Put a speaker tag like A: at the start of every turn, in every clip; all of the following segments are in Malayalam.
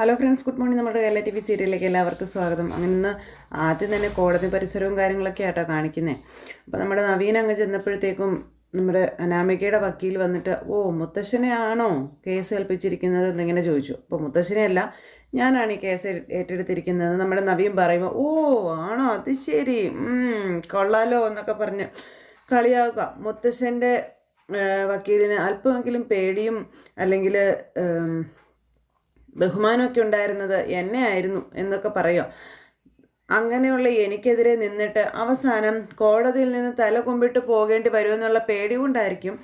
A: ഹലോ ഫ്രണ്ട്സ് ഗുഡ് മോർണിംഗ് നമ്മുടെ കേരള ടി വി സീരിയലിലേക്ക് എല്ലാവർക്കും സ്വാഗതം. അങ്ങനെ ഇന്ന് ആദ്യം തന്നെ കോടതി പരിസരവും കാര്യങ്ങളൊക്കെ ആയിട്ടോ കാണിക്കുന്നത് അപ്പോൾ നമ്മുടെ നവീൻ അങ്ങ് ചെന്നപ്പോഴത്തേക്കും നമ്മുടെ അനാമികയുടെ വക്കീൽ വന്നിട്ട് ഓ മുത്തശ്ശനെ ആണോ കേസ് ഏൽപ്പിച്ചിരിക്കുന്നത്? എന്നിങ്ങനെ ചോദിച്ചു. അപ്പോൾ മുത്തശ്ശനെയല്ല ഞാനാണ് ഈ കേസ് ഏറ്റെടുത്തിരിക്കുന്നത്. നമ്മുടെ നവീൻ പറയുമ്പോൾ ഓ ആണോ? അത് ശരി. കൊള്ളാലോ എന്നൊക്കെ പറഞ്ഞ് കളിയാക്കുക. മുത്തശ്ശന്റെ വക്കീലിന് അല്പമെങ്കിലും പേടിയും അല്ലെങ്കിൽ ബഹുമാനമൊക്കെ ഉണ്ടായിരുന്നത് എന്നെ ആയിരുന്നു എന്നൊക്കെ പറയാം. അങ്ങനെയുള്ള എനിക്കെതിരെ നിന്നിട്ട് അവസാനം കോടതിയിൽ നിന്ന് തല കുമ്പിട്ട് പോകേണ്ടി വരുമെന്നുള്ള പേടി കൊണ്ടായിരിക്കും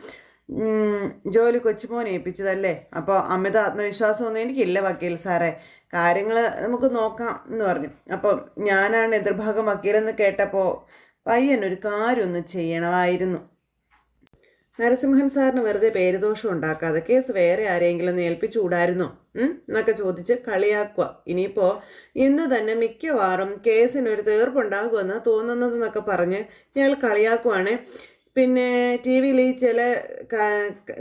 A: ജോലി കൊച്ചുമോൻ ഏൽപ്പിച്ചതല്ലേ? അപ്പോൾ അമിത ആത്മവിശ്വാസമൊന്നും എനിക്കില്ല വക്കീൽ സാറേ. കാര്യങ്ങൾ നമുക്ക് നോക്കാം എന്ന് പറഞ്ഞു. അപ്പോൾ ഞാനാണ് എതിർഭാഗം വക്കീലെന്ന് കേട്ടപ്പോൾ പയ്യനൊരു കാര്യം ഒന്ന് ചെയ്യണമായിരുന്നു. നരസിംഹൻ സാറിന് വെറുതെ പേരുദോഷം ഉണ്ടാക്കാതെ കേസ് വേറെ ആരെങ്കിലും ഏൽപ്പിച്ചുകൂടായിരുന്നോ? എന്നൊക്കെ ചോദിച്ച് കളിയാക്കുക. ഇനിയിപ്പോൾ ഇന്ന് തന്നെ മിക്കവാറും കേസിനൊരു തീർപ്പുണ്ടാകുമെന്ന് തോന്നുന്നത് എന്നൊക്കെ പറഞ്ഞ് ഇയാൾ കളിയാക്കുവാണ്. പിന്നെ ടി വിയിൽ ഈ ചില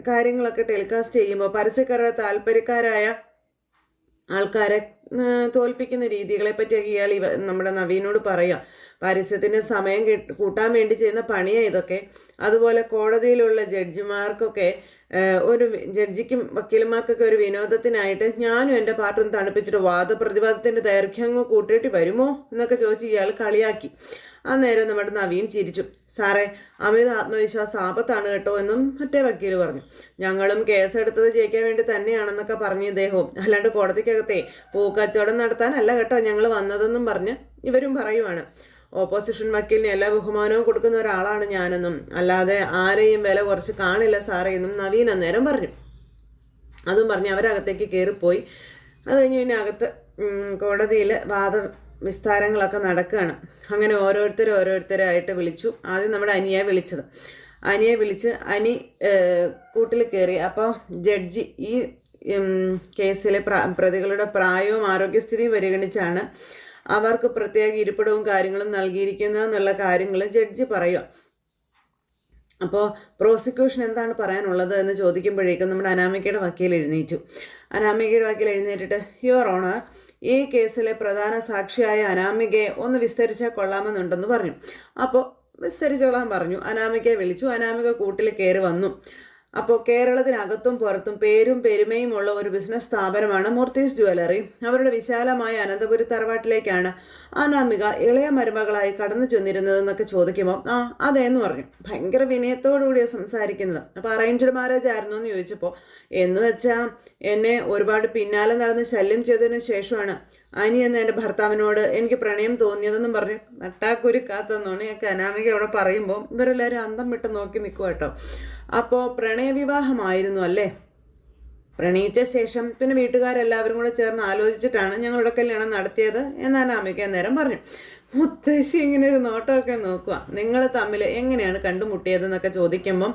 A: കാര്യങ്ങളൊക്കെ ടെലികാസ്റ്റ് ചെയ്യുമ്പോൾ പരസ്യക്കാരുടെ താല്പര്യക്കാരായ ആൾക്കാരെ തോൽപ്പിക്കുന്ന രീതികളെ പറ്റിയൊക്കെ ഇയാൾ ഇവ നമ്മുടെ നവീനോട് പറയുക പരസ്യത്തിന് സമയം കിട്ട് കൂട്ടാൻ വേണ്ടി ചെയ്യുന്ന പണിയാണ് ഇതൊക്കെ. അതുപോലെ കോടതിയിലുള്ള ജഡ്ജിമാർക്കൊക്കെ ഒരു ജഡ്ജിക്കും വക്കീലന്മാർക്കൊക്കെ ഒരു വിനോദത്തിനായിട്ട് ഞാനും എന്റെ പാട്ടൊന്ന് തണുപ്പിച്ചിട്ട് വാദപ്രതിവാദത്തിന്റെ ദൈർഘ്യം കൂട്ടിയിട്ട് വരുമോ എന്നൊക്കെ ചോദിച്ച് ഇയാൾ കളിയാക്കി. അന്നേരം നമ്മുടെ നവീൻ ചിരിച്ചു. സാറേ അമിത ആത്മവിശ്വാസം ആപത്താണ് കേട്ടോ എന്നും മറ്റേ വക്കീൽ പറഞ്ഞു. ഞങ്ങളും കേസെടുത്തത് ജയിക്കാൻ വേണ്ടി തന്നെയാണെന്നൊക്കെ പറഞ്ഞു ഇദ്ദേഹവും. അല്ലാണ്ട് കോടതിക്കകത്തെ പൂക്കച്ചവടം നടത്താനല്ല കേട്ടോ ഞങ്ങൾ വന്നതെന്നും പറഞ്ഞ് ഇവരും പറയുവാണ്. ഓപ്പോസിഷൻ വക്കീലിന് എല്ലാ ബഹുമാനവും കൊടുക്കുന്ന ഒരാളാണ് ഞാനെന്നും. അല്ലാതെ ആരെയും വില കുറച്ച് കാണില്ല സാറേ എന്നും നവീൻ അന്നേരം പറഞ്ഞു. അതും പറഞ്ഞ് അവരകത്തേക്ക് കയറിപ്പോയി അത് കഴിഞ്ഞ് പിന്നെ അകത്ത് കോടതിയിൽ വാദ വിസ്താരങ്ങളൊക്കെ നടക്കുകയാണ്. അങ്ങനെ ഓരോരുത്തർ ഓരോരുത്തരായിട്ട് വിളിച്ചു. ആദ്യം നമ്മുടെ അനിയെ വിളിച്ചത്. അനിയെ വിളിച്ച് അനി കൂട്ടിൽ കയറി അപ്പോൾ ജഡ്ജി ഈ കേസിലെ പ്രതികളുടെ പ്രായവും ആരോഗ്യസ്ഥിതിയും പരിഗണിച്ചാണ് അവർക്ക് പ്രത്യേക ഇരിപ്പിടവും കാര്യങ്ങളും നൽകിയിരിക്കുന്നതെന്നുള്ള കാര്യങ്ങൾ ജഡ്ജി പറയുക. അപ്പോൾ പ്രോസിക്യൂഷൻ എന്താണ് പറയാനുള്ളത് എന്ന് ചോദിക്കുമ്പോഴേക്കും നമ്മുടെ അനാമികയുടെ വക്കീൽ എഴുന്നേറ്റു. അനാമികയുടെ വക്കീൽ എഴുന്നേറ്റിട്ട് യുവർ ഓണർ ഈ കേസിലെ പ്രധാന സാക്ഷിയായ അനാമികയെ ഒന്ന് വിസ്തരിച്ചാൽ കൊള്ളാമെന്നുണ്ടെന്ന് പറഞ്ഞു. അപ്പോൾ വിസ്തരിച്ചോളാൻ പറഞ്ഞു. അനാമികയെ വിളിച്ചു. അനാമിക കൂട്ടിൽ കയറി വന്നു. അപ്പോൾ കേരളത്തിനകത്തും പുറത്തും പേരും പെരുമയും ഉള്ള ഒരു ബിസിനസ് സ്ഥാപനമാണ് മൂർത്തീസ് ജ്വല്ലറി. അവരുടെ വിശാലമായ അനന്തപുരി തറവാട്ടിലേക്കാണ് അനാമിക ഇളയ മരുമകളായി കടന്നു ചെന്നിരുന്നതെന്നൊക്കെ ചോദിക്കുമ്പോൾ ആ അതേന്ന് പറഞ്ഞു. ഭയങ്കര വിനയത്തോടുകൂടിയാണ് സംസാരിക്കുന്നത്. അപ്പോൾ അറേഞ്ച്ഡ് മാരേജ് ആയിരുന്നു എന്ന് ചോദിച്ചപ്പോൾ എന്ന് വെച്ചാൽ എന്നെ ഒരുപാട് പിന്നാലെ നടന്ന് ശല്യം ചെയ്തതിന് ശേഷമാണ് അനി എന്ന എന്റെ ഭർത്താവിനോട് എനിക്ക് പ്രണയം തോന്നിയതെന്നും പറഞ്ഞ് നട്ടാക്കുരുക്കാത്തെന്നാണ് ഞാൻ അനാമിക അവിടെ പറയുമ്പോൾ ഇവരെല്ലാവരും അന്തം വിട്ട് നോക്കി നിൽക്കുക കേട്ടോ അപ്പോൾ പ്രണയവിവാഹമായിരുന്നു അല്ലേ? പ്രണയിച്ച ശേഷം പിന്നെ വീട്ടുകാരെല്ലാവരും കൂടെ ചേർന്ന് ആലോചിച്ചിട്ടാണ് ഞങ്ങളുടെ കല്യാണം നടത്തിയത് എന്നാണ് അനാമിക നേരം പറഞ്ഞു. മുത്തശ്ശി ഇങ്ങനെ ഒരു നോട്ടമൊക്കെ നോക്കുക നിങ്ങൾ തമ്മിൽ എങ്ങനെയാണ് കണ്ടുമുട്ടിയതെന്നൊക്കെ ചോദിക്കുമ്പം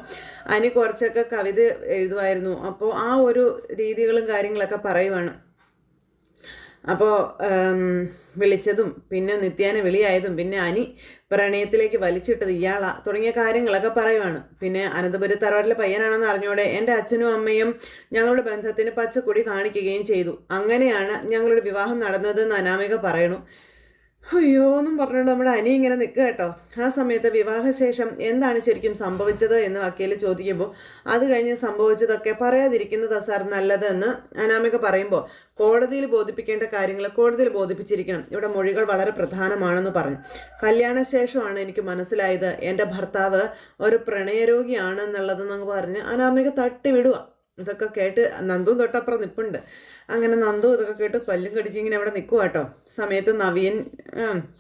A: അനി കുറച്ചൊക്കെ കവിത എഴുതുമായിരുന്നു അപ്പോൾ ആ ഒരു രീതികളും കാര്യങ്ങളൊക്കെ പറയുവാണ്. അപ്പോൾ വിളിച്ചതും പിന്നെ നിത്യാന വിളിയായതും പിന്നെ അനി പ്രണയത്തിലേക്ക് വലിച്ചിട്ടത് ഇയാളാ. തുടങ്ങിയ കാര്യങ്ങളൊക്കെ പറയുവാണ്. പിന്നെ അനന്തപുരി തറവാട്ടിലെ പയ്യനാണെന്ന് അറിഞ്ഞോടെ എന്റെ അച്ഛനും അമ്മയും ഞങ്ങളുടെ ബന്ധത്തിന് പച്ചക്കൊടി കാണിക്കുകയും ചെയ്തു. അങ്ങനെയാണ് ഞങ്ങളുടെ വിവാഹം നടന്നതെന്ന് അനാമിക പറയണു. അയ്യോ എന്നും പറഞ്ഞുകൊണ്ട് നമ്മുടെ അനി ഇങ്ങനെ നിൽക്കുക കേട്ടോ. ആ സമയത്ത് വിവാഹശേഷം എന്താണ് ശരിക്കും സംഭവിച്ചത് എന്ന് വക്കീൽ ചോദിക്കുമ്പോൾ അത് കഴിഞ്ഞ് സംഭവിച്ചതൊക്കെ പറയാതിരിക്കുന്നതാ സാർ നല്ലതെന്ന് അനാമിക പറയുമ്പോൾ കോടതിയിൽ ബോധിപ്പിക്കേണ്ട കാര്യങ്ങൾ കോടതിയിൽ ബോധിപ്പിച്ചിരിക്കണം. ഇവിടെ മൊഴികൾ വളരെ പ്രധാനമാണെന്ന് പറഞ്ഞു. കല്യാണശേഷമാണ് എനിക്ക് മനസ്സിലായത് എന്റെ ഭർത്താവ് ഒരു പ്രണയരോഗിയാണെന്നുള്ളതെന്നങ്ങ് പറഞ്ഞ് അനാമിക തട്ടി വിടുക ഇതൊക്കെ കേട്ട് നന്ദു തൊട്ടപ്പുറം നിൽപ്പുണ്ട് അങ്ങനെ നന്ദു ഇതൊക്കെ കേട്ട് പല്ലും കടിച്ചിങ്ങനെ അവിടെ നിൽക്കുക കേട്ടോ സമയത്ത് നവീൻ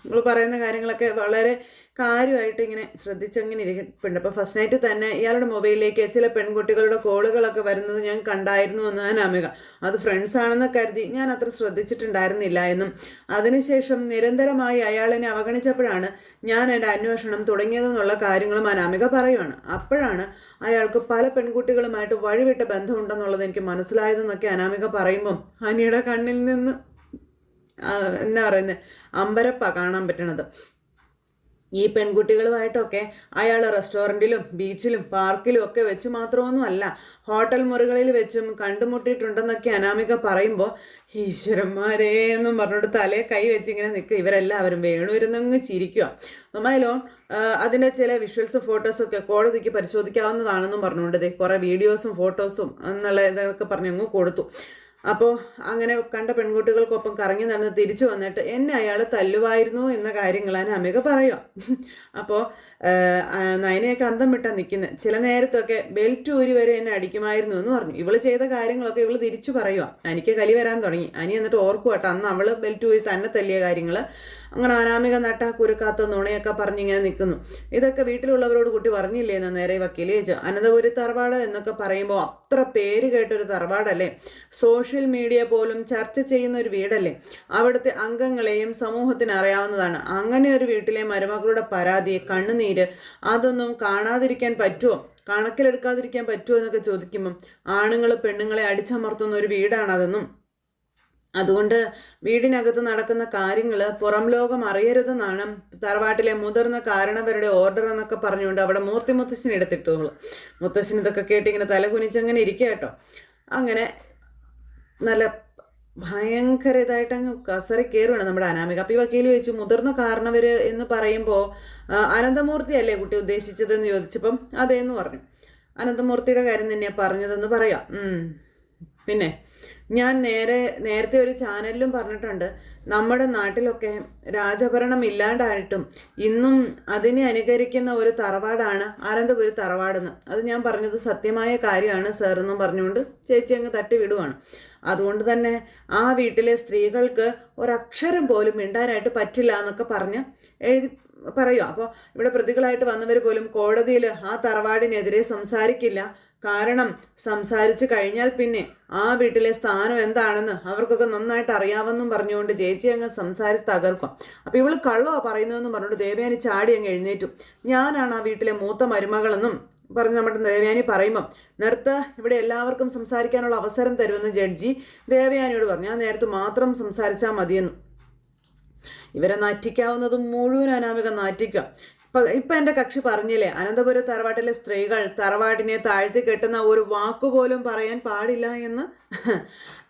A: നമ്മൾ പറയുന്ന കാര്യങ്ങളൊക്കെ വളരെ കാര്യമായിട്ട് ഇങ്ങനെ ശ്രദ്ധിച്ചങ്ങനെ ഇരിക്കുന്നുണ്ട് അപ്പോൾ ഫസ്റ്റ് നൈറ്റ് തന്നെ ഇയാളുടെ മൊബൈലിലേക്ക് ചില പെൺകുട്ടികളുടെ കോളുകളൊക്കെ വരുന്നത് ഞാൻ കണ്ടായിരുന്നു എന്ന് അമിക അത് ഫ്രണ്ട്സ് ആണെന്ന് കരുതി ഞാൻ അത്ര ശ്രദ്ധിച്ചിട്ടുണ്ടായിരുന്നില്ല എന്നും. അതിനുശേഷം നിരന്തരമായി അയാളിനെ അവഗണിച്ചപ്പോഴാണ് ഞാൻ എന്റെ അന്വേഷണം തുടങ്ങിയതെന്നുള്ള കാര്യങ്ങളും അനാമിക പറയുവാണ്. അപ്പോഴാണ് അയാൾക്ക് പല പെൺകുട്ടികളുമായിട്ട് വഴിവിട്ട ബന്ധമുണ്ടെന്നുള്ളത് എനിക്ക് മനസ്സിലായതെന്നൊക്കെ അനാമിക പറയുമ്പം ഹനിയുടെ കണ്ണിൽ നിന്ന് എന്നാ പറയുന്നത് അമ്പരപ്പ കാണാൻ പറ്റണത്. ഈ പെൺകുട്ടികളുമായിട്ടൊക്കെ അയാൾ റെസ്റ്റോറന്റിലും ബീച്ചിലും പാർക്കിലും ഒക്കെ വെച്ച് മാത്രമൊന്നും അല്ല ഹോട്ടൽ മുറികളിൽ വെച്ചും കണ്ടുമുട്ടിയിട്ടുണ്ടെന്നൊക്കെ അനാമിക പറയുമ്പോൾ ഈശ്വരന്മാരേ എന്നും പറഞ്ഞിട്ട് തലേ കൈ വെച്ചിങ്ങനെ നിൽക്കുക. ഇവരെല്ലാവരും വേണുരുന്നങ്ങ് ചിരിക്കുക. മൈലോൺ അതിന്റെ ചില വിഷ്വൽസ് ഫോട്ടോസൊക്കെ കോടതിക്ക് പരിശോധിക്കാവുന്നതാണെന്നും പറഞ്ഞുകൊണ്ട് കുറേ വീഡിയോസും ഫോട്ടോസും എന്നുള്ള ഇതൊക്കെ പറഞ്ഞങ്ങ് കൊടുത്തു. അപ്പോൾ അങ്ങനെ കണ്ട പെൺകുട്ടികൾക്കൊപ്പം കറങ്ങി നടന്ന് തിരിച്ചു വന്നിട്ട് എന്നെ അയാൾ തല്ലുമായിരുന്നു എന്ന കാര്യങ്ങളാണ് അമിക പറയുക. അപ്പോൾ നയനയൊക്കെ അന്തം വിട്ടാ നിൽക്കുന്നത് ചില നേരത്തൊക്കെ ബെൽറ്റ് ഊരി വരെ എന്നെ അടിക്കുമായിരുന്നു എന്ന് പറഞ്ഞു. ഇവൾ ചെയ്ത കാര്യങ്ങളൊക്കെ ഇവൾ തിരിച്ചു പറയുക അനിക്ക് കലി വരാൻ തുടങ്ങി. അനി എന്നിട്ട് ഓർക്കുവട്ടോ അന്ന് അവൾ ബെൽറ്റ് ഊരി തന്നെ തല്ലിയ കാര്യങ്ങൾ അങ്ങനെ അനാമിക നട്ട കുരുക്കാത്ത നുണയൊക്കെ പറഞ്ഞിങ്ങനെ നിൽക്കുന്നു ഇതൊക്കെ വീട്ടിലുള്ളവരോട് കുട്ടി പറഞ്ഞില്ലേ എന്ന് നേരെ വക്കീൽ ചോദിച്ചു. അനന്തപുരി തറവാട് എന്നൊക്കെ പറയുമ്പോൾ അത്ര പേര് കേട്ടൊരു തറവാടല്ലേ? സോഷ്യൽ മീഡിയ പോലും ചർച്ച ചെയ്യുന്ന ഒരു വീടല്ലേ? അവിടുത്തെ അംഗങ്ങളെയും സമൂഹത്തിന് അറിയാവുന്നതാണ്. അങ്ങനെ ഒരു വീട്ടിലെ മരുമകളുടെ പരാതി കണ്ണുനീര് അതൊന്നും കാണാതിരിക്കാൻ പറ്റുമോ കണക്കിലെടുക്കാതിരിക്കാൻ പറ്റുമോ എന്നൊക്കെ ചോദിക്കുമ്പം ആണുങ്ങൾ പെണ്ണുങ്ങളെ അടിച്ചമർത്തുന്ന ഒരു വീടാണതെന്നും അതുകൊണ്ട് വീടിനകത്ത് നടക്കുന്ന കാര്യങ്ങൾ പുറം ലോകം അറിയരുതെന്നാണ് തറവാട്ടിലെ മുതിർന്ന കാരണവരുടെ ഓർഡർ എന്നൊക്കെ പറഞ്ഞുകൊണ്ട് അവിടെ മൂർത്തി മുത്തശ്ശൻ എടുത്തിട്ടുള്ളൂ മുത്തശ്ശൻ ഇതൊക്കെ കേട്ടിങ്ങനെ തലകുനിച്ചങ്ങനെ തല ഇരിക്കുക കേട്ടോ. അങ്ങനെ നല്ല ഭയങ്കര ഇതായിട്ട് അങ്ങ് കസറി കയറുകയാണ് നമ്മുടെ അനാമിക. അപ്പം ഈ വക്കീൽ ചോദിച്ചു മുതിർന്ന കാരണവർ എന്ന് പറയുമ്പോൾ അനന്തമൂർത്തി അല്ലേ കുട്ടി ഉദ്ദേശിച്ചതെന്ന് ചോദിച്ചപ്പം അതേന്ന് പറഞ്ഞു. അനന്തമൂർത്തിയുടെ കാര്യം തന്നെയാണ് പറഞ്ഞതെന്ന് പറയാം. പിന്നെ ഞാൻ നേരെ നേരത്തെ ഒരു ചാനലിലും പറഞ്ഞിട്ടുണ്ട് നമ്മുടെ നാട്ടിലൊക്കെ രാജഭരണം ഇല്ലാണ്ടായിട്ടും ഇന്നും അതിനെ അനുകരിക്കുന്ന ഒരു തറവാടാണ് അനന്തപുരി തറവാടെന്ന്. അത് ഞാൻ പറഞ്ഞത് സത്യമായ കാര്യമാണ് സാർ എന്നും പറഞ്ഞുകൊണ്ട് ചേച്ചി അങ്ങ് തട്ടി വിടുവാണ്. അതുകൊണ്ട് തന്നെ ആ വീട്ടിലെ സ്ത്രീകൾക്ക് ഒരക്ഷരം പോലും മിണ്ടാനായിട്ട് പറ്റില്ല എന്നൊക്കെ പറഞ്ഞ് എഴുതി പറയുക അപ്പോൾ ഇവിടെ പ്രതികളായിട്ട് വന്നവർ പോലും കോടതിയിൽ ആ തറവാടിനെതിരെ സംസാരിക്കില്ല. കാരണം സംസാരിച്ചു കഴിഞ്ഞാൽ പിന്നെ ആ വീട്ടിലെ സ്ഥാനം എന്താണെന്ന് അവർക്കൊക്കെ നന്നായിട്ട് അറിയാമെന്നും പറഞ്ഞുകൊണ്ട് ചേച്ചി അങ്ങ് സംസാരിച്ച് തകർക്കും. അപ്പോൾ ഇവൾ കള്ളോ പറയുന്നതെന്നും പറഞ്ഞുകൊണ്ട് ദേവയാനി ചാടി അങ്ങ് എഴുന്നേറ്റു. ഞാനാണ് ആ വീട്ടിലെ മൂത്ത മരുമകളെന്നും പറഞ്ഞ് നമ്മുടെ ദേവയാനി പറയുമ്പം നേരത്തെ ഇവിടെ എല്ലാവർക്കും സംസാരിക്കാനുള്ള അവസരം തരുമെന്ന് ജഡ്ജി ദേവയാനിയോട് പറഞ്ഞു. ആ നേരത്തെ മാത്രം സംസാരിച്ചാൽ മതിയെന്നു. ഇവരെ നാറ്റിക്കാവുന്നതും മുഴുവൻ അനാമിക നാറ്റിക്കാം. ഇപ്പൊ ഇപ്പൊ എന്റെ കക്ഷി പറഞ്ഞില്ലേ അനന്തപുര തറവാട്ടിലെ സ്ത്രീകൾ തറവാട്ടിനെ താഴ്ത്തി കെട്ടുന്ന ഒരു വാക്കുപോലും പറയാൻ പാടില്ല എന്ന്?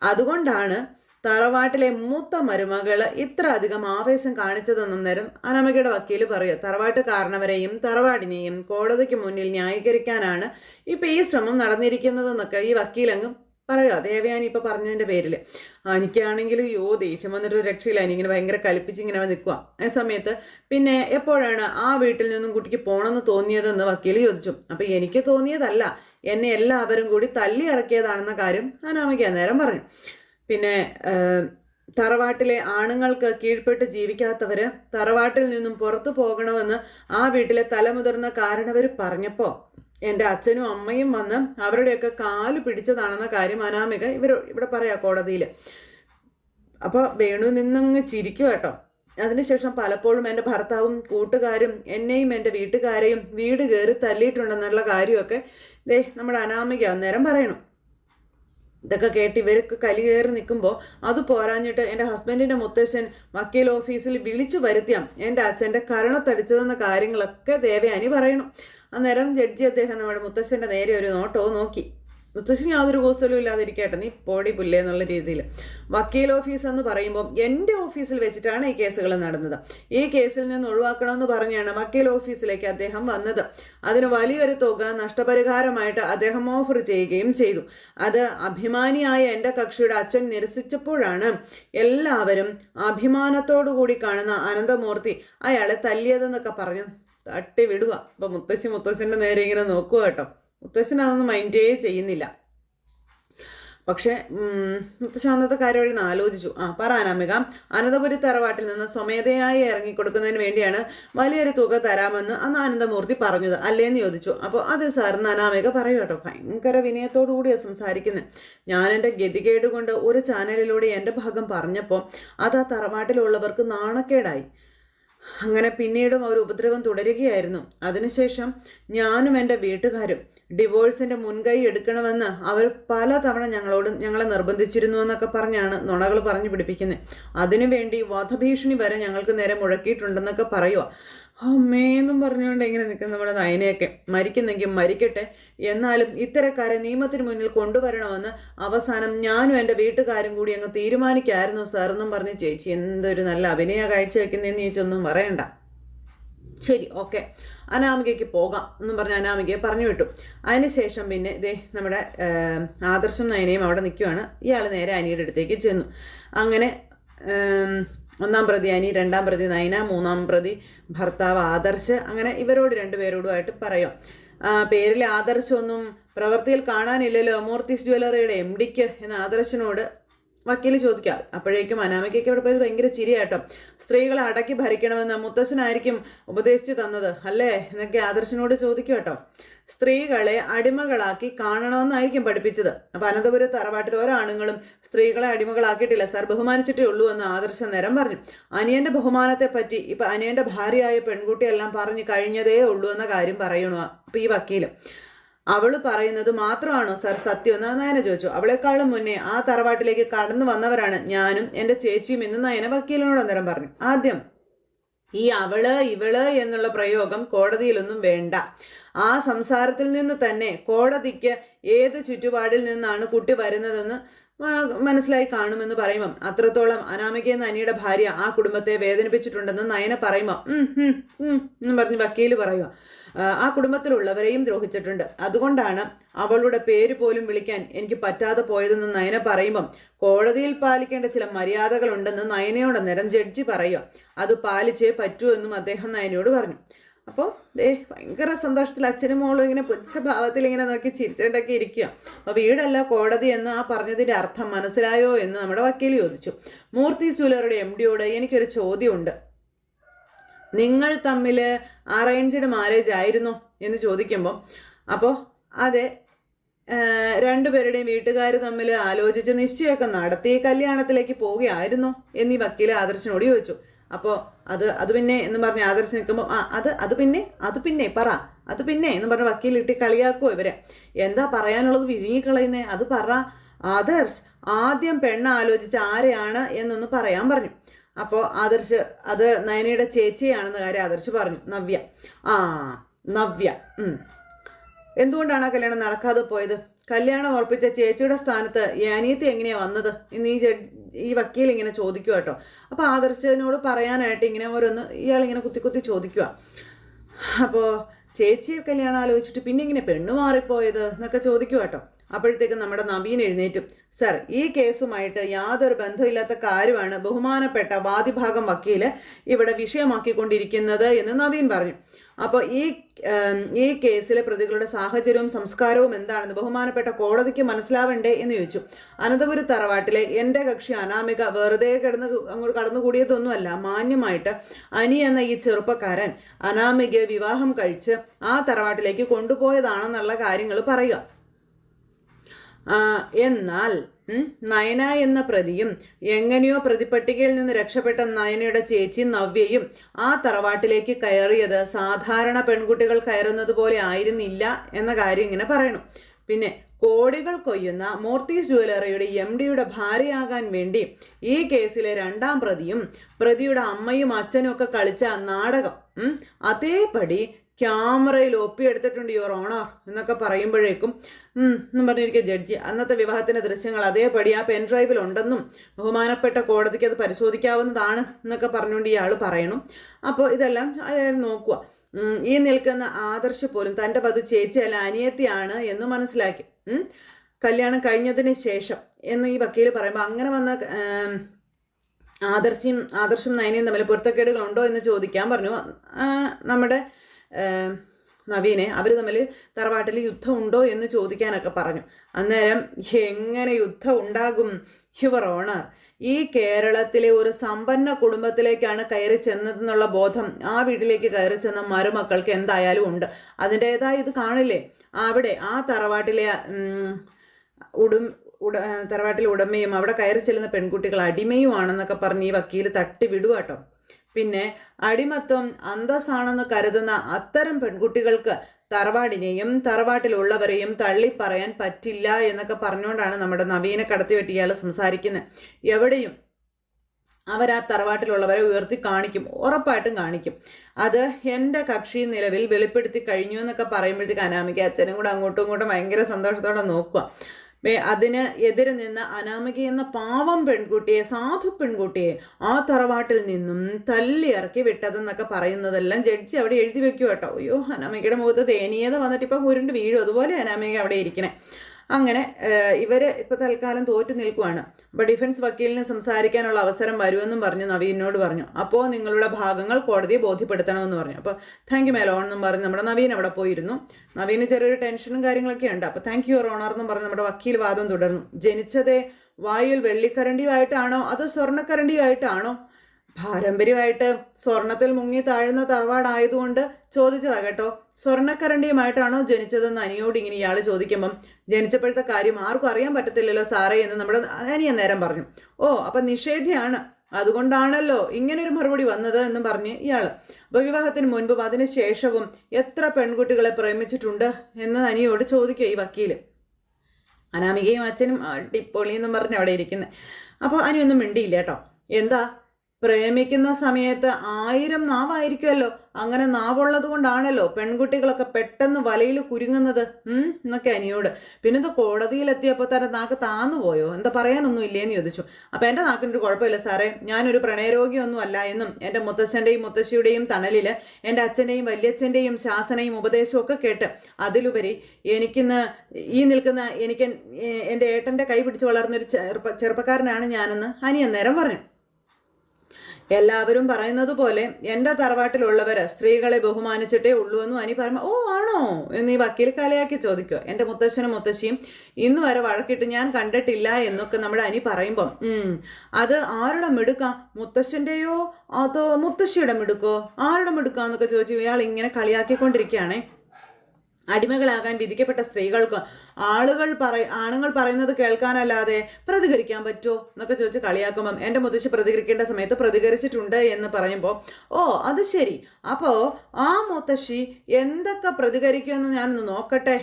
A: അതുകൊണ്ടാണ് തറവാട്ടിലെ മൂത്ത മരുമകൾ ഇത്ര അധികം ആവേശം കാണിച്ചതെന്ന നേരം അനമകയുടെ വക്കീൽ തറവാട്ട് കാരണവരെയും തറവാടിനെയും കോടതിക്ക് മുന്നിൽ ന്യായീകരിക്കാനാണ് ഇപ്പൊ ഈ ശ്രമം നടന്നിരിക്കുന്നതെന്നൊക്കെ ഈ വക്കീലങ്ങ് പറയുക ദേവയാനി ഇപ്പൊ പറഞ്ഞതിന്റെ പേരിൽ എനിക്കാണെങ്കിൽ യോ ദേഷ്യം വന്നിട്ട് രക്ഷയില്ല. എനിക്കിങ്ങനെ ഭയങ്കര കലിപ്പിച്ച് ഇങ്ങനെ നിൽക്കുക ആ സമയത്ത് പിന്നെ എപ്പോഴാണ് ആ വീട്ടിൽ നിന്നും കുട്ടിക്ക് പോകണമെന്ന് തോന്നിയതെന്ന് വക്കീൽ ചോദിച്ചു. അപ്പൊ എനിക്ക് തോന്നിയതല്ല. എന്നെ എല്ലാവരും കൂടി തല്ലി ഇറക്കിയതാണെന്ന കാര്യം അനാമിക നേരം പറഞ്ഞു. പിന്നെ തറവാട്ടിലെ ആണുങ്ങൾക്ക് കീഴ്പ്പെട്ട് ജീവിക്കാത്തവർ തറവാട്ടിൽ നിന്നും പുറത്തു പോകണമെന്ന് ആ വീട്ടിലെ തലമുതിർന്ന കാരണവർ പറഞ്ഞപ്പോൾ എന്റെ അച്ഛനും അമ്മയും വന്ന് അവരുടെയൊക്കെ കാൽ പിടിച്ചതാണെന്ന കാര്യം അനാമിക ഇവർ ഇവിടെ പറയാം കോടതിയിൽ അപ്പോൾ വേണു നിന്നങ്ങ് ചിരിക്കും കേട്ടോ. അതിനുശേഷം പലപ്പോഴും എന്റെ ഭർത്താവും കൂട്ടുകാരും എന്നെയും എന്റെ വീട്ടുകാരെയും വീട് കയറി തല്ലിയിട്ടുണ്ടെന്നുള്ള കാര്യമൊക്കെ ദേ നമ്മുടെ അനാമിക അന്നേരം പറയണം. ഇതൊക്കെ കേട്ട് ഇവർക്ക് കലി കയറി നിൽക്കുമ്പോൾ അത് പോരാഞ്ഞിട്ട് എന്റെ ഹസ്ബൻഡിന്റെ മുത്തശ്ശൻ വക്കീൽ ഓഫീസിൽ വിളിച്ചു വരുത്തിയാം എന്റെ അച്ഛന്റെ കരണത്തടിച്ചതെന്ന കാര്യങ്ങളൊക്കെ ദേവയാനി പറയണം. അന്നേരം ജഡ്ജി അദ്ദേഹം നമ്മുടെ മുത്തശ്ശന്റെ നേരെ ഒരു നോട്ടവും നോക്കി. മുത്തശ്ശന് യാതൊരു കോസലും ഇല്ലാതിരിക്കട്ടെ. നീ പോടി പുല്ലേ എന്നുള്ള രീതിയിൽ. വക്കീൽ ഓഫീസ് എന്ന് പറയുമ്പോൾ എന്റെ ഓഫീസിൽ വെച്ചിട്ടാണ് ഈ കേസുകൾ നടന്നത്. ഈ കേസിൽ നിന്ന് ഒഴിവാക്കണമെന്ന് പറഞ്ഞാണ് വക്കീൽ ഓഫീസിലേക്ക് അദ്ദേഹം വന്നത്. അതിന് വലിയൊരു തുക നഷ്ടപരിഹാരമായിട്ട് അദ്ദേഹം ഓഫർ ചെയ്യുകയും ചെയ്തു. അത് അഭിമാനിയായ എന്റെ കക്ഷിയുടെ അച്ഛൻ നിരസിച്ചപ്പോഴാണ് എല്ലാവരും അഭിമാനത്തോടു കൂടി കാണുന്ന അനന്തമൂർത്തി അയാളെ തല്ലിയതെന്നൊക്കെ പറഞ്ഞു തട്ടി വിടുക അപ്പം മുത്തശ്ശി മുത്തശ്ശന്റെ നേരെ ഇങ്ങനെ നോക്കുക കേട്ടോ. മുത്തശ്ശൻ അതൊന്നും മൈൻഡേ ചെയ്യുന്നില്ല. പക്ഷേ മുത്തശ്ശൻ അന്നത്തെ കാര്യം വഴി ആലോചിച്ചു. ആ പറ അനാമിക. അനന്തപുരി തറവാട്ടിൽ നിന്ന് സ്വമേധയായി ഇറങ്ങിക്കൊടുക്കുന്നതിന് വേണ്ടിയാണ് വലിയൊരു തുക തരാമെന്ന് അന്ന് അനന്തമൂർത്തി പറഞ്ഞത്. അല്ലേന്ന് ചോദിച്ചു. അപ്പോൾ അത് സാറിന് അനാമിക പറയൂ കേട്ടോ. ഭയങ്കര വിനയത്തോടു കൂടിയാണ് സംസാരിക്കുന്നത് ഞാൻ എന്റെ ഗതികേട് കൊണ്ട് ഒരു ചാനലിലൂടെ എന്റെ ഭാഗം പറഞ്ഞപ്പോൾ അത് ആ തറവാട്ടിലുള്ളവർക്ക് നാണക്കേടായി. അങ്ങനെ പിന്നീടും അവർ ഉപദ്രവം തുടരുകയായിരുന്നു. അതിനുശേഷം ഞാനും എന്റെ വീട്ടുകാരും ഡിവോഴ്സിന്റെ മുൻകൈ എടുക്കണമെന്ന് അവർ പല തവണ ഞങ്ങളോട് ഞങ്ങളെ നിർബന്ധിച്ചിരുന്നു എന്നൊക്കെ പറഞ്ഞാണ് നുണകൾ പറഞ്ഞു പിടിപ്പിക്കുന്നത്. അതിനുവേണ്ടി വധഭീഷണി വരെ ഞങ്ങൾക്ക് നേരെ മുഴക്കിയിട്ടുണ്ടെന്നൊക്കെ പറയുക അമ്മേന്നും പറഞ്ഞുകൊണ്ട് ഇങ്ങനെ നിൽക്കുന്ന നമ്മുടെ നയനയൊക്കെ മരിക്കുന്നെങ്കിൽ മരിക്കട്ടെ. എന്നാലും ഇത്തരക്കാരെ നിയമത്തിന് മുന്നിൽ കൊണ്ടുവരണമെന്ന് അവസാനം ഞാനും എന്റെ വീട്ടുകാരും കൂടി അങ്ങ് തീരുമാനിക്കായിരുന്നു സാർ എന്നും പറഞ്ഞ് ചേച്ചി. എന്തൊരു നല്ല അഭിനയ കാഴ്ച കാഴ്ചവെക്കുന്നതെന്ന് ചേച്ചൊന്നും പറയണ്ട. ശരി ഓക്കെ. അനാമികയ്ക്ക് പോകാം എന്നും പറഞ്ഞ് അനാമികയെ പറഞ്ഞു വിട്ടു. അതിനുശേഷം പിന്നെ ഇതേ നമ്മുടെ ആദർശം നയനയും അവിടെ നിൽക്കുവാണ്. ഇയാൾ നേരെ അനിയുടെ അടുത്തേക്ക് ചെന്നു. അങ്ങനെ ഒന്നാം പ്രതി അനി രണ്ടാം പ്രതി നൈന മൂന്നാം പ്രതി ഭർത്താവ് ആദർശ്. അങ്ങനെ ഇവരോട് രണ്ടുപേരോടുമായിട്ട് പറയാം. പേരിൽ ആദർശമൊന്നും പ്രവൃത്തിയിൽ കാണാനില്ലല്ലോ. മൂർത്തിസ് ജ്വല്ലറിയുടെ എം ഡിക്ക് എന്ന ആദർശനോട് വക്കീൽ ചോദിക്കാം. അപ്പോഴേക്കും അനാമികയ്ക്ക് അവിടെ പോയത് ഭയങ്കര ചിരിയാട്ടോ. സ്ത്രീകളെ അടക്കി ഭരിക്കണമെന്ന് മുത്തശ്ശനായിരിക്കും ഉപദേശിച്ചു തന്നത് അല്ലേ? എന്നൊക്കെ ആദർശനോട് ചോദിക്കും കേട്ടോ സ്ത്രീകളെ അടിമകളാക്കി കാണണമെന്നായിരിക്കും പഠിപ്പിച്ചത്. അപ്പൊ അനന്തപുരം തറവാട്ടിൽ ഒരാണുങ്ങളും സ്ത്രീകളെ അടിമകളാക്കിയിട്ടില്ല. സാർ ബഹുമാനിച്ചിട്ടേ ഉള്ളൂ എന്ന് ആദർശ നേരം പറഞ്ഞു. അനിയന്റെ ബഹുമാനത്തെ പറ്റി ഇപ്പൊ അനിയന്റെ ഭാര്യയായ പെൺകുട്ടിയെല്ലാം പറഞ്ഞു കഴിഞ്ഞതേ ഉള്ളൂ എന്ന കാര്യം പറയണു അപ്പൊ ഈ വക്കീൽ. അവൾ പറയുന്നത് മാത്രമാണോ സാർ സത്യം എന്ന് നയന ചോദിച്ചു. അവളെക്കാളും മുന്നേ ആ തറവാട്ടിലേക്ക് കടന്നു വന്നവരാണ് ഞാനും എന്റെ ചേച്ചിയും എന്ന് നയന വക്കീലിനോട് അന്നേരം പറഞ്ഞു. ആദ്യം ഈ അവൾ ഇവൾ എന്നുള്ള പ്രയോഗം കോടതിയിലൊന്നും വേണ്ട. ആ സംസാരത്തിൽ നിന്ന് തന്നെ കോടതിക്ക് ഏത് ചുറ്റുപാടിൽ നിന്നാണ് കുട്ടി വരുന്നതെന്ന് മനസ്സിലായി കാണുമെന്ന് പറയുമ്പം അത്രത്തോളം അനാമിക എന്ന അനിയുടെ ഭാര്യ ആ കുടുംബത്തെ വേദനിപ്പിച്ചിട്ടുണ്ടെന്ന് നയന ഉം എന്ന് പറഞ്ഞ് വക്കീൽ പറയുക. ആ കുടുംബത്തിലുള്ളവരെയും ദ്രോഹിച്ചിട്ടുണ്ട്. അതുകൊണ്ടാണ് അവളുടെ പേര് പോലും വിളിക്കാൻ എനിക്ക് പറ്റാതെ പോയതെന്ന് നയന പറയുമ്പം കോടതിയിൽ പാലിക്കേണ്ട ചില മര്യാദകളുണ്ടെന്ന് നയനയോട് നേരം ജഡ്ജി പറയുക. അത് പാലിച്ചേ പറ്റൂ എന്നും അദ്ദേഹം നയനയോട് പറഞ്ഞു. അപ്പോൾ ദേ ഭയങ്കര സന്തോഷത്തിൽ അച്ഛനും മോളും ഇങ്ങനെ പുച്ഛഭാവത്തിൽ ഇങ്ങനെ നോക്കി ചിരിച്ചുകൊണ്ടൊക്കെ ഇരിക്കുക അപ്പോൾ വീടല്ല കോടതി എന്ന് ആ പറഞ്ഞതിന്റെ അർത്ഥം മനസ്സിലായോ എന്ന് നമ്മുടെ വക്കീൽ ചോദിച്ചു. മൂർത്തി സൂലറുടെ എം ഡിയോട് എനിക്കൊരു ചോദ്യമുണ്ട്. നിങ്ങൾ തമ്മിൽ അറേഞ്ച്ഡ് മാരേജ് ആയിരുന്നോ എന്ന് ചോദിക്കുമ്പോൾ അപ്പോൾ അതെ രണ്ടുപേരുടെയും വീട്ടുകാർ തമ്മിൽ ആലോചിച്ച് നിശ്ചയമൊക്കെ നടത്തി കല്യാണത്തിലേക്ക് പോവുകയായിരുന്നോ എന്നീ വക്കീൽ ആദർശനോട് ചോദിച്ചു. അപ്പോൾ അത് അത് പിന്നെ എന്ന് പറഞ്ഞ് ആദർശ് നിൽക്കുമ്പോൾ ആ അത് അത് പിന്നെ അത് പിന്നെ പറ അത് പിന്നെ എന്ന് പറഞ്ഞ് വക്കീലിട്ട് കളിയാക്കുമോ ഇവരെ? എന്താ പറയാനുള്ളത് വിഴുങ്ങിക്കളയുന്നേ? അത് പറ ആദർശ് ആദ്യം പെണ്ണ് ആലോചിച്ച് ആരെയാണ് എന്നൊന്ന് പറയാൻ പറഞ്ഞു. അപ്പോൾ ആദർശ് അത് നയനയുടെ ചേച്ചിയാണെന്ന കാര്യം ആദർശ് പറഞ്ഞു. നവ്യ. ആ നവ്യ. എന്തുകൊണ്ടാണ് ആ കല്യാണം നടക്കാതെ പോയത്? കല്യാണം ഉറപ്പിച്ച ചേച്ചിയുടെ സ്ഥാനത്ത് അനിയത്തി എങ്ങനെയാ വന്നത്? ഇന്ന് ഈ ഈ വക്കീൽ ഇങ്ങനെ ചോദിക്കുക കേട്ടോ. അപ്പോൾ ആദർശനോട് പറയാനായിട്ട് ഇങ്ങനെ ഓരോന്ന് ഇയാൾ ഇങ്ങനെ കുത്തി കുത്തി ചോദിക്കുക അപ്പോൾ ചേച്ചി കല്യാണം ആലോചിച്ചിട്ട് പിന്നെ ഇങ്ങനെ പെണ്ണു മാറിപ്പോയത് എന്നൊക്കെ ചോദിക്കുക കേട്ടോ. അപ്പോഴത്തേക്കും നമ്മുടെ നവീൻ എഴുന്നേറ്റും. സർ ഈ കേസുമായിട്ട് യാതൊരു ബന്ധമില്ലാത്ത കാര്യമാണ് ബഹുമാനപ്പെട്ട വാദിഭാഗം വക്കീൽ ഇവിടെ വിഷയമാക്കിക്കൊണ്ടിരിക്കുന്നത് എന്ന് നവീൻ പറഞ്ഞു. അപ്പോൾ ഈ ഈ കേസിലെ പ്രതികളുടെ സാഹചര്യവും സംസ്കാരവും എന്താണെന്ന് ബഹുമാനപ്പെട്ട കോടതിക്ക് മനസ്സിലാവണ്ടേ എന്ന് ചോദിച്ചു. അനന്തപുര തറവാട്ടിലെ എന്റെ കക്ഷി അനാമിക വെറുതെ കിടന്ന് അങ്ങോട്ട് കടന്നുകൂടിയതൊന്നുമല്ല. മാന്യമായിട്ട് അനി എന്ന ഈ ചെറുപ്പക്കാരൻ അനാമികയെ വിവാഹം കഴിച്ച് ആ തറവാട്ടിലേക്ക് കൊണ്ടുപോയതാണെന്നുള്ള കാര്യങ്ങൾ പറയുക. എന്നാൽ നയന എന്ന പ്രതിയും എങ്ങനെയോ പ്രതിപട്ടികയിൽ നിന്ന് രക്ഷപ്പെട്ട നയനയുടെ ചേച്ചി നവ്യയും ആ തറവാട്ടിലേക്ക് കയറിയത് സാധാരണ പെൺകുട്ടികൾ കയറുന്നത് പോലെ ആയിരുന്നില്ല എന്ന കാര്യം ഇങ്ങനെ പറയണം. പിന്നെ കോടികൾ കൊയ്യുന്ന മൂർത്തീസ് ജ്വല്ലറിയുടെ എം ഡിയുടെ ഭാര്യയാകാൻ വേണ്ടി ഈ കേസിലെ രണ്ടാം പ്രതിയും പ്രതിയുടെ അമ്മയും അച്ഛനും ഒക്കെ കളിച്ച നാടകം അതേപടി ക്യാമറയിൽ ഒപ്പിയെടുത്തിട്ടുണ്ട് യുവർ ഓണർ എന്നൊക്കെ പറയുമ്പോഴേക്കും എന്നും പറഞ്ഞിരിക്കുക ജഡ്ജി അന്നത്തെ വിവാഹത്തിന്റെ ദൃശ്യങ്ങൾ അതേപടി ആ പെൻ ഡ്രൈവിൽ ഉണ്ടെന്നും ബഹുമാനപ്പെട്ട കോടതിക്ക് അത് പരിശോധിക്കാവുന്നതാണ് എന്നൊക്കെ പറഞ്ഞുകൊണ്ട് ഇയാൾ പറയണം. അപ്പോൾ ഇതെല്ലാം അയാൾ നോക്കുക ഈ നിൽക്കുന്ന ആദർശ് പോലും തന്റെ വധു ചേച്ചിയല്ല അനിയത്തിയാണ് എന്ന് മനസ്സിലാക്കി. കല്യാണം കഴിഞ്ഞതിന് ശേഷം എന്ന് ഈ വക്കീൽ പറയുമ്പോൾ അങ്ങനെ വന്ന ആദർശിയും ആദർശും നയനയും തമ്മിൽ പൊരുത്തക്കേടുകളുണ്ടോ എന്ന് ചോദിക്കാൻ പറഞ്ഞു. നമ്മുടെ നവീനെ അവർ തമ്മിൽ തറവാട്ടിൽ യുദ്ധം ഉണ്ടോ എന്ന് ചോദിക്കാനൊക്കെ പറഞ്ഞു. അന്നേരം എങ്ങനെ യുദ്ധം ഉണ്ടാകും? യുവർ ഓണർ ഈ കേരളത്തിലെ ഒരു സമ്പന്ന കുടുംബത്തിലേക്കാണ് കയറി ചെന്നതെന്നുള്ള ബോധം ആ വീട്ടിലേക്ക് കയറി ചെന്ന മരുമക്കൾക്ക് എന്തായാലും ഉണ്ട്. അതിന്റെതായ ഇത് കാണില്ലേ? അവിടെ ആ തറവാട്ടിലെ ഉടും ഉട തറവാട്ടിലെ ഉടമയും അവിടെ കയറി ചെല്ലുന്ന പെൺകുട്ടികൾ അടിമയുമാണെന്നൊക്കെ പറഞ്ഞ് ഈ വക്കീൽ തട്ടി വിടുക കേട്ടോ പിന്നെ അടിമത്വം അന്തസ്സാണെന്ന് കരുതുന്ന അത്തരം പെൺകുട്ടികൾക്ക് തറവാടിനെയും തറവാട്ടിലുള്ളവരെയും തള്ളിപ്പറയാൻ പറ്റില്ല എന്നൊക്കെ പറഞ്ഞുകൊണ്ടാണ് നമ്മുടെ നവീനെ കടത്തിവെട്ടി ഇയാൾ സംസാരിക്കുന്നത് എവിടെയും അവർ ആ തറവാട്ടിലുള്ളവരെ ഉയർത്തി കാണിക്കും ഉറപ്പായിട്ടും കാണിക്കും. അത് എന്റെ കക്ഷി നിലവിൽ വെളിപ്പെടുത്തി കഴിഞ്ഞു എന്നൊക്കെ പറയുമ്പോഴത്തേക്ക് അനാമിക അച്ഛനും കൂടെ അങ്ങോട്ടും ഇങ്ങോട്ടും ഭയങ്കര സന്തോഷത്തോടെ നോക്കുക അതിന് എതിരെ നിന്ന് അനാമിക എന്ന പാവം പെൺകുട്ടിയെ സാധു പെൺകുട്ടിയെ ആ തറവാട്ടിൽ നിന്നും തല്ലി ഇറക്കി വിട്ടതെന്നൊക്കെ പറയുന്നതെല്ലാം ജഡ്ജി അവിടെ എഴുതി വെക്കുവട്ടോ കേട്ടോ. അയ്യോ അനാമികയുടെ മുഖത്ത് തേനീയത വന്നിട്ട് ഇപ്പം ഉരുണ്ട് വീഴും. അതുപോലെ അനാമിക അവിടെ ഇരിക്കണേ. അങ്ങനെ ഇവർ ഇപ്പോൾ തൽക്കാലം തോറ്റു നിൽക്കുകയാണ് അപ്പോൾ ഡിഫൻസ് വക്കീലിന് സംസാരിക്കാനുള്ള അവസരം വരുമെന്നും പറഞ്ഞു നവീനോട് പറഞ്ഞു. അപ്പോൾ നിങ്ങളുടെ ഭാഗങ്ങൾ കോടതിയെ ബോധ്യപ്പെടുത്തണമെന്ന് പറഞ്ഞു. അപ്പോൾ താങ്ക് യു മേലോൺ എന്നും പറഞ്ഞ് നമ്മുടെ നവീൻ അവിടെ പോയിരുന്നു. നവീന് ചെറിയൊരു ടെൻഷനും കാര്യങ്ങളൊക്കെ ഉണ്ട്. അപ്പോൾ താങ്ക് യു യുവർ ഓണർ എന്നും പറഞ്ഞ് നമ്മുടെ വക്കീൽ വാദം തുടർന്നു. ജനിച്ചതേ വായുവിൽ വെള്ളിക്കരണ്ടിയുമായിട്ടാണോ അതോ സ്വർണക്കരണ്ടിയുമായിട്ടാണോ പാരമ്പര്യമായിട്ട് സ്വർണത്തിൽ മുങ്ങി താഴ്ന്ന തറവാടായതുകൊണ്ട് ചോദിച്ചതാ കേട്ടോ. സ്വർണക്കരണ്ടിയുമായിട്ടാണോ ജനിച്ചതെന്ന് അനിയോട് ഇങ്ങനെ ഇയാൾ ചോദിക്കുമ്പം ജനിച്ചപ്പോഴത്തെ കാര്യം ആർക്കും അറിയാൻ പറ്റത്തില്ലല്ലോ സാറേ എന്ന് നമ്മുടെ അനിയ നേരം പറഞ്ഞു. ഓ അപ്പം നിഷേധിയാണ്. അതുകൊണ്ടാണല്ലോ ഇങ്ങനൊരു മറുപടി വന്നത് എന്നും പറഞ്ഞ് ഇയാൾ. അപ്പോൾ വിവാഹത്തിന് മുൻപും അതിന് ശേഷവും എത്ര പെൺകുട്ടികളെ പ്രേമിച്ചിട്ടുണ്ട് എന്ന് അനിയോട് ചോദിക്കുക ഈ വക്കീൽ അനാമികയും അച്ഛനും അടിപൊളി എന്നും പറഞ്ഞ് അവിടെ ഇരിക്കുന്നത് അപ്പോൾ അനിയൊന്നും മിണ്ടിയില്ല കേട്ടോ. എന്താ? പ്രേമിക്കുന്ന സമയത്ത് ആയിരം നാവായിരിക്കുമല്ലോ. അങ്ങനെ നാവുള്ളത് കൊണ്ടാണല്ലോ പെൺകുട്ടികളൊക്കെ പെട്ടെന്ന് വലയിൽ കുരുങ്ങുന്നത്. എന്നൊക്കെ അനിയോട്. പിന്നെ ഇത് കോടതിയിലെത്തിയപ്പോൾ തന്നെ നാക്ക് താന്നു പോയോ എന്താ പറയാനൊന്നും ഇല്ലേന്ന് ചോദിച്ചു. അപ്പം എന്റെ നാക്കിനൊരു കുഴപ്പമില്ല സാറേ. ഞാനൊരു പ്രണയരോഗിയൊന്നും അല്ല എന്നും എന്റെ മുത്തശ്ശന്റെയും മുത്തശ്ശിയുടെയും തണലിൽ എന്റെ അച്ഛന്റെയും വല്യച്ഛന്റെയും ശാസനയും ഉപദേശവും ഒക്കെ കേട്ട് അതിലുപരി എനിക്കിന്ന് ഈ നിൽക്കുന്ന എനിക്ക് എന്റെ ഏട്ടന്റെ കൈ പിടിച്ച് വളർന്നൊരു ചെറുപ്പ ചെറുപ്പക്കാരനാണ് ഞാനെന്ന് അനി നേരം പറഞ്ഞു. എല്ലാവരും പറയുന്നത് പോലെ എന്റെ തറവാട്ടിലുള്ളവർ സ്ത്രീകളെ ബഹുമാനിച്ചിട്ടേ ഉള്ളൂ എന്നും അനി പറയുമ്പോൾ ഓ ആണോ? എന്ന് ഈ വക്കീൽ കളിയാക്കി ചോദിക്കുക എന്റെ മുത്തശ്ശനും മുത്തശ്ശിയും ഇന്ന് വരെ വഴക്കിട്ട് ഞാൻ കണ്ടിട്ടില്ല എന്നൊക്കെ നമ്മുടെ അനി പറയുമ്പം അത് ആരുടെ മിടുക്ക? മുത്തശ്ശന്റെയോ അതോ മുത്തശ്ശിയുടെ മിടുക്കോ? ആരുടെ മിടുക്കാന്നൊക്കെ ചോദിച്ചു ഇയാൾ ഇങ്ങനെ കളിയാക്കിക്കൊണ്ടിരിക്കുകയാണേ. അടിമകളാകാൻ വിധിക്കപ്പെട്ട സ്ത്രീകൾക്ക് ആളുകൾ പറ ആണുങ്ങൾ പറയുന്നത് കേൾക്കാനല്ലാതെ പ്രതികരിക്കാൻ പറ്റുമോ എന്നൊക്കെ ചോദിച്ച് കളിയാക്കുമ്പം എന്റെ മുത്തശ്ശി പ്രതികരിക്കേണ്ട സമയത്ത് പ്രതികരിച്ചിട്ടുണ്ട് എന്ന് പറയുമ്പോൾ ഓ അത് ശരി. അപ്പോൾ ആ മുത്തശ്ശി എന്തൊക്കെ പ്രതികരിക്കുമെന്ന് ഞാനൊന്ന് നോക്കട്ടെ.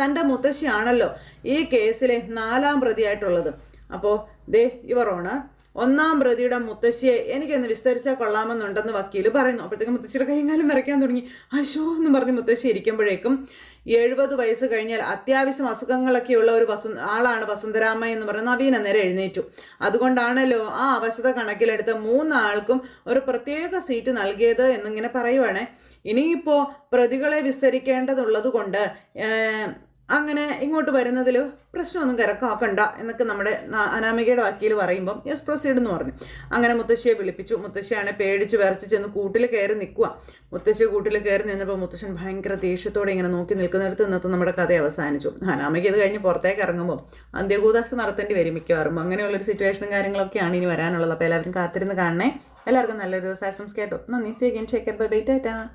A: തന്റെ മുത്തശ്ശിയാണല്ലോ ഈ കേസിലെ നാലാം പ്രതിയായിട്ടുള്ളത്. അപ്പോൾ ദേ ഇവറോണ് ഒന്നാം പ്രതിയുടെ മുത്തശ്ശിയെ എനിക്കൊന്ന് വിസ്തരിച്ചാൽ കൊള്ളാമെന്നുണ്ടെന്ന് വക്കീൽ പറയുന്നു. അപ്പോഴത്തേക്കും മുത്തശ്ശിയുടെ കൈകാലം വരയ്ക്കാൻ തുടങ്ങി. അശോ എന്ന് പറഞ്ഞ് മുത്തശ്ശി ഇരിക്കുമ്പോഴേക്കും എഴുപത് വയസ്സ് കഴിഞ്ഞാൽ അത്യാവശ്യം അസുഖങ്ങളൊക്കെയുള്ള ഒരു വസു ആളാണ് വസുന്ധരാമ്മ എന്ന് പറയുന്ന നവീന നേരെ എഴുന്നേറ്റു. അതുകൊണ്ടാണല്ലോ ആ അവസ്ഥ കണക്കിലെടുത്ത് മൂന്നാൾക്കും ഒരു പ്രത്യേക സീറ്റ് നൽകിയത് എന്നിങ്ങനെ പറയുവാണേ. ഇനിയിപ്പോൾ പ്രതികളെ വിസ്തരിക്കേണ്ടതുള്ളത് കൊണ്ട് അങ്ങനെ ഇങ്ങോട്ട് വരുന്നതിൽ പ്രശ്നമൊന്നും കിടക്കാക്കണ്ട എന്നൊക്കെ നമ്മുടെ അനാമികയുടെ വക്കീൽ പറയുമ്പം യെസ് പ്രൊസീഡ് എന്ന് പറഞ്ഞു. അങ്ങനെ മുത്തശ്ശിയെ വിളിപ്പിച്ചു. മുത്തശ്ശിയാണെ പേടിച്ച് വിറച്ച് ചെന്ന് കൂട്ടിൽ കയറി നിൽക്കുക മുത്തശ്ശി കൂട്ടിൽ കയറി നിന്നപ്പോൾ മുത്തശ്ശൻ ഭയങ്കര ദേഷ്യത്തോടെ ഇങ്ങനെ നോക്കി നിൽക്കുന്നിടത്ത് നിന്നത്ത് നമ്മുടെ കഥ അവസാനിച്ചു. അനാമിക ഇത് കഴിഞ്ഞ് പുറത്തേക്ക് ഇറങ്ങുമ്പോൾ അന്ത്യകൂദാസ് നടത്തേണ്ടി വരും മിക്കവാറും. അങ്ങനെയുള്ളൊരു സിറ്റുവേഷനും കാര്യങ്ങളൊക്കെയാണ് ഇനി വരാനുള്ളത്. അപ്പോൾ എല്ലാവരും കാത്തിരുന്ന് കാണണേ. എല്ലാവർക്കും നല്ലൊരു ദിവസം. കേട്ടോ. നന്ദി. Shekhar bye bye Tata